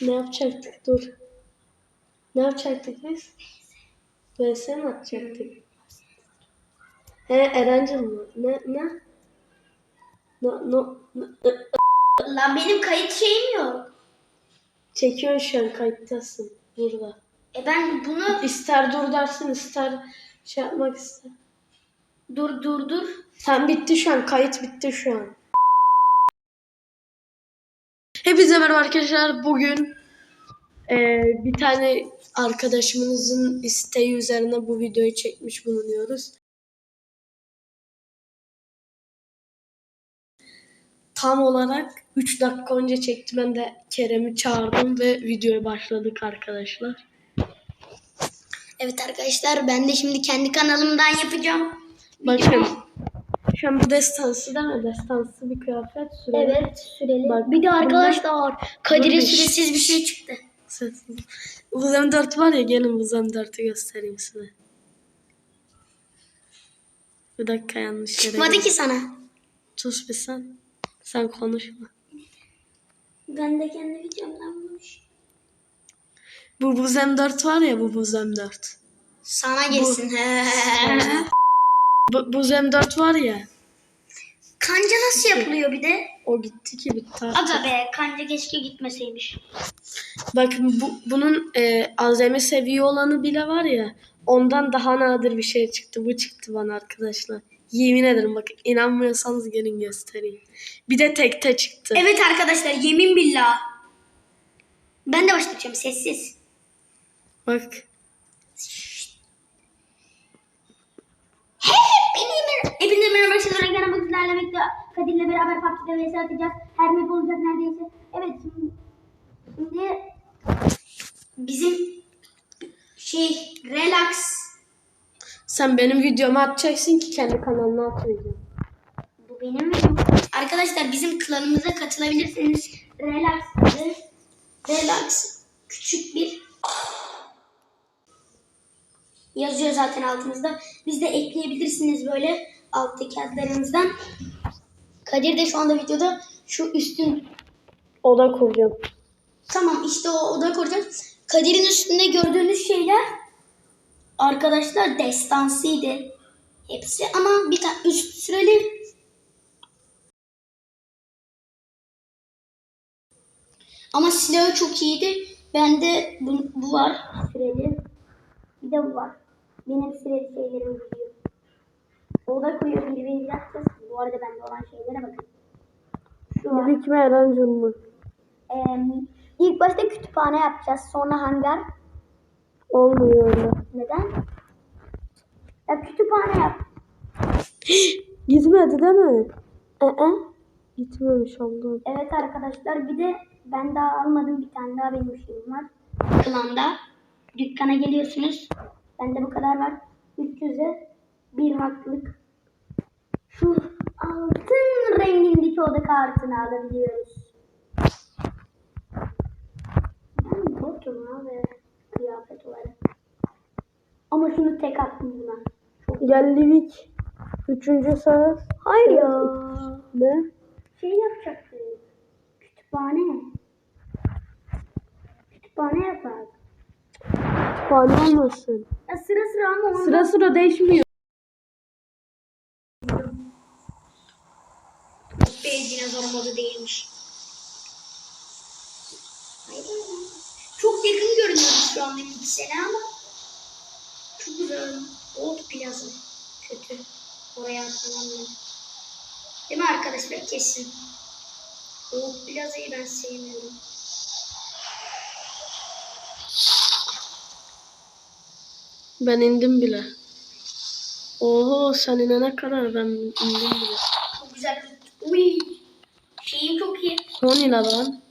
Ne yapacaktık? Dur. Ne yapacaktık biz? VS mi atacaktık? He Erencil mı? Ne? Ne? No, no, no. Lan benim kayıt şeyim yok. Çekiyorsun şu an kayıttasın. Burada. E ben bunu İster dur dersin ister şey yapmak ister. dur dur dur. Sen bitti şu an. Kayıt bitti şu an. Hepinize merhaba arkadaşlar. Bugün eee, bir tane arkadaşımızın isteği üzerine bu videoyu çekmiş bulunuyoruz. Tam olarak 3 dakika önce çektim. Ben de Kerem'i çağırdım ve videoya başladık arkadaşlar. Evet arkadaşlar ben de şimdi kendi kanalımdan yapacağım. Bakın. Şu an bu destansı değil mi? Destansı bir kıyafet. Süreli. Evet süreli. Bak, bir de arkadaşlar Kadir'e Burada- süresiz bir şey çıktı. Sessiz. Bu M4 var ya gelin bu M4'ü göstereyim size. Bir dakika yanlış yere Çıkmadı ki sana. Sus bir sen. Sen konuşma. Ben de kendi videomdan bulmuş. Bu buz M4 var ya bu buz M4. Sana girsin. He. Bu buz M4 var ya. Kanca nasıl yapılıyor bir de? O gitti ki bitti artık. Aga be kanca keşke gitmeseymiş. Bakın bu, bunun e, azami seviye olanı bile var ya. Ondan daha nadir bir şey çıktı. Bu çıktı bana arkadaşlar. Yemin ederim bakın inanmıyorsanız gelin göstereyim. Bir de tekte çıktı. Evet arkadaşlar yemin billah. Ben de başlayacağım sessiz. Bak. Gene bu sizlerle birlikte Kadir'le beraber PUBG'de vs atacağız. Her map olacak neredeyse. Evet şimdi, şimdi bizim şey relax Sen benim videomu atacaksın ki kendi kanalına atmayacağım. bu benim videom. Arkadaşlar bizim klanımıza katılabilirsiniz. Relax. Relax küçük bir yazıyor zaten altımızda. Biz de ekleyebilirsiniz böyle alttaki adlarımızdan. Kadir de şu anda videoda şu üstün Oda kuracağım. Tamam işte o oda kuracağız. Kadir'in üstünde gördüğünüz şeyler arkadaşlar destansıydı. Hepsi ama bir tane üst süreli. Ama silahı çok iyiydi. Bende bu, bu var süreli. Bir de bu var. Benim süreli şeylerim gidiyor. Oda kuruyor birbirimizi yapacağız. Bu arada bende olan şeylere bakın. Şu. Minik mi Erencil mi? Ee, ilk başta kütüphane yapacağız. Sonra hangar. Olmuyor öyle. Neden? Ya kütüphane yap. Gitmedi değil mi? Ee, gitmemiş Allah'ım. Evet arkadaşlar bir de ben daha almadım bir tane daha benim şeyim var. Klanda. Dükkana geliyorsunuz. Bende bu kadar var. 300'e bir haklık. Şu altın rengindeki oda kartını alabiliyoruz. Ben botum abi. Kıyafet olarak. Ama şunu tek attım buna. Geldik. Üçüncü saat. Hayır ya. Ne? Şey yapacaktık. Kütüphane. Kütüphane yapak. Kütüphane olmasın. Ya sıra sıra ama. Sıra sıra değişmiyor. Piksele ama çok güzel. Old Plaza. Kötü. Oraya atlamam Değil mi arkadaşlar? Kesin. Old Plaza'yı ben sevmiyorum. Ben indim bile. Oho sen inene kadar ben indim bile. Çok güzel. Uy. Şeyim çok iyi. Son lan.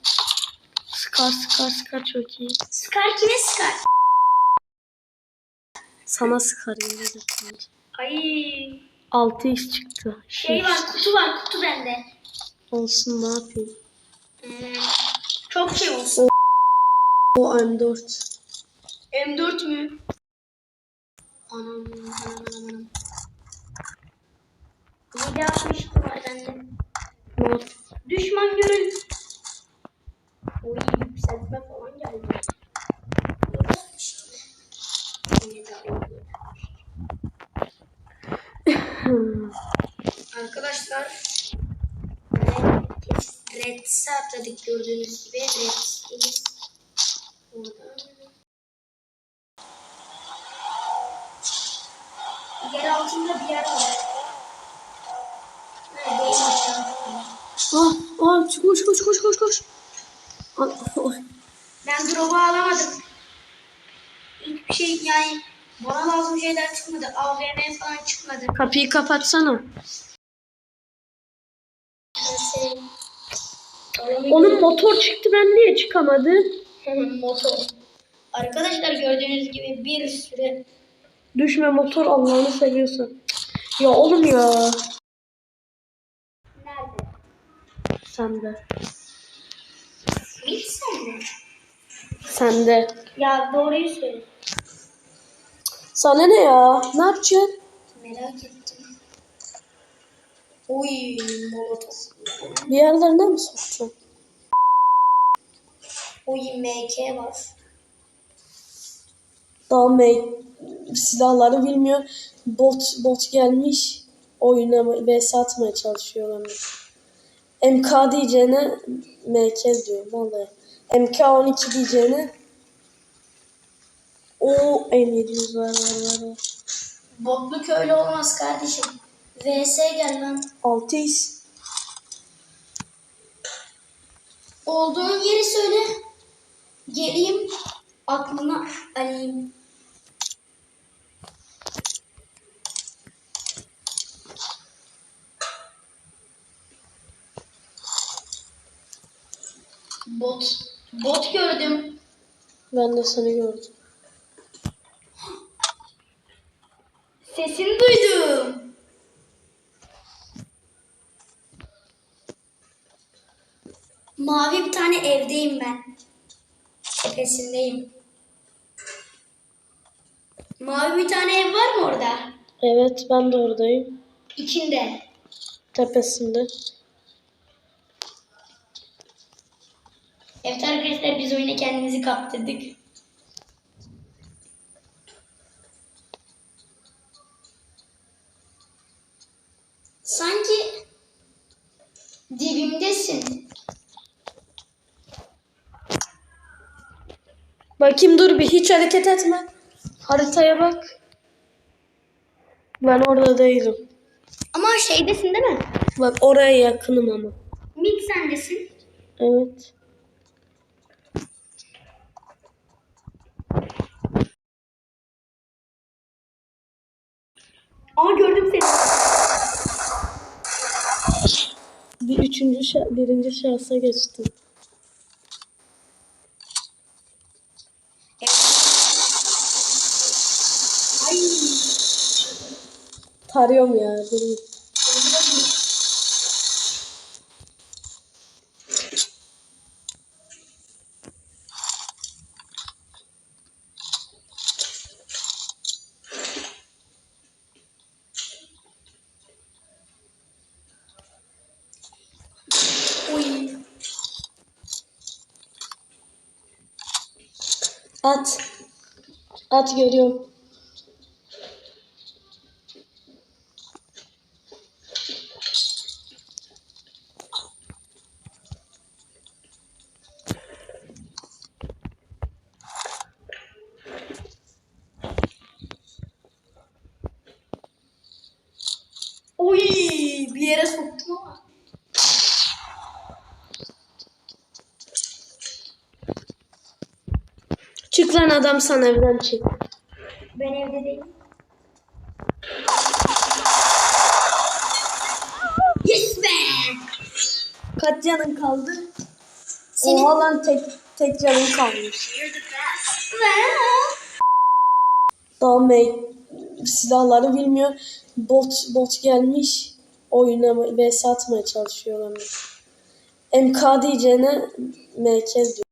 Skar skar skar çok iyi. Scar kime Scar? Sana sıkar yemin Ay. 6x çıktı. Şey var kutu var kutu bende. Olsun ne yapayım. Hmm, çok şey olsun. O M4. M4 mü? Anam anam anam anam. 762 var bende. Yap- Düşman görün. Oy yükseltme falan geldi. Yine daha iyi. Arkadaşlar Reds'e atladık gördüğünüz gibi. Reds'imiz oradan. Yer altında bir yer var. Neredeyim aşağı? Ah, ah, koş koş koş koş koş. Ah, ah. Ben drop'u alamadım. Hiçbir şey yani bana lazım şeyler çıkmadı. AVM falan çıkmadı. Kapıyı kapatsana. Onun motor çıktı ben niye çıkamadım? motor. Arkadaşlar gördüğünüz gibi bir sürü Düşme motor Allah'ını seviyorsun. Ya oğlum ya. nerede? Sende. Hiç sende. Sende. Ya doğruyu söyle. Sana ne ya? Ne yapacaksın? Merak ettim. Oy molotof. Bir yerlerine mi sokacaksın? Oy MK var. Daha me- silahları bilmiyor. Bot bot gelmiş. Oyuna vs atmaya çalışıyor onu. MK diyeceğine MK diyor vallahi. MK12 diyeceğine o M700 var var var. var. Botluk öyle olmaz kardeşim. VS gel lan. 600. Olduğun yeri söyle. Geleyim. Aklına alayım. Bot. Bot gördüm. Ben de seni gördüm. Mavi bir tane evdeyim ben. Tepesindeyim. Mavi bir tane ev var mı orada? Evet ben de oradayım. İçinde. Tepesinde. Evet arkadaşlar biz oyuna kendimizi kaptırdık. Bakayım dur bir hiç hareket etme. Haritaya bak. Ben orada değilim. Ama şeydesin değil mi? Bak oraya yakınım ama. Mid sendesin. Evet. Aa gördüm seni. Bir üçüncü şa- birinci şahsa geçtim. Ay. Tarıyorum ya. Oy. At. At görüyorum. Oy. Bir yere soktum ama. Çık lan adam sana evden çık. Ben evde değilim. Yes be! Kaç canın kaldı? Senin- Oha lan tek, tek canın kalmış. Daha me- silahları bilmiyor. Bot bot gelmiş. Oyuna vs atmaya çalışıyor onu. MK diyeceğine MK diyor.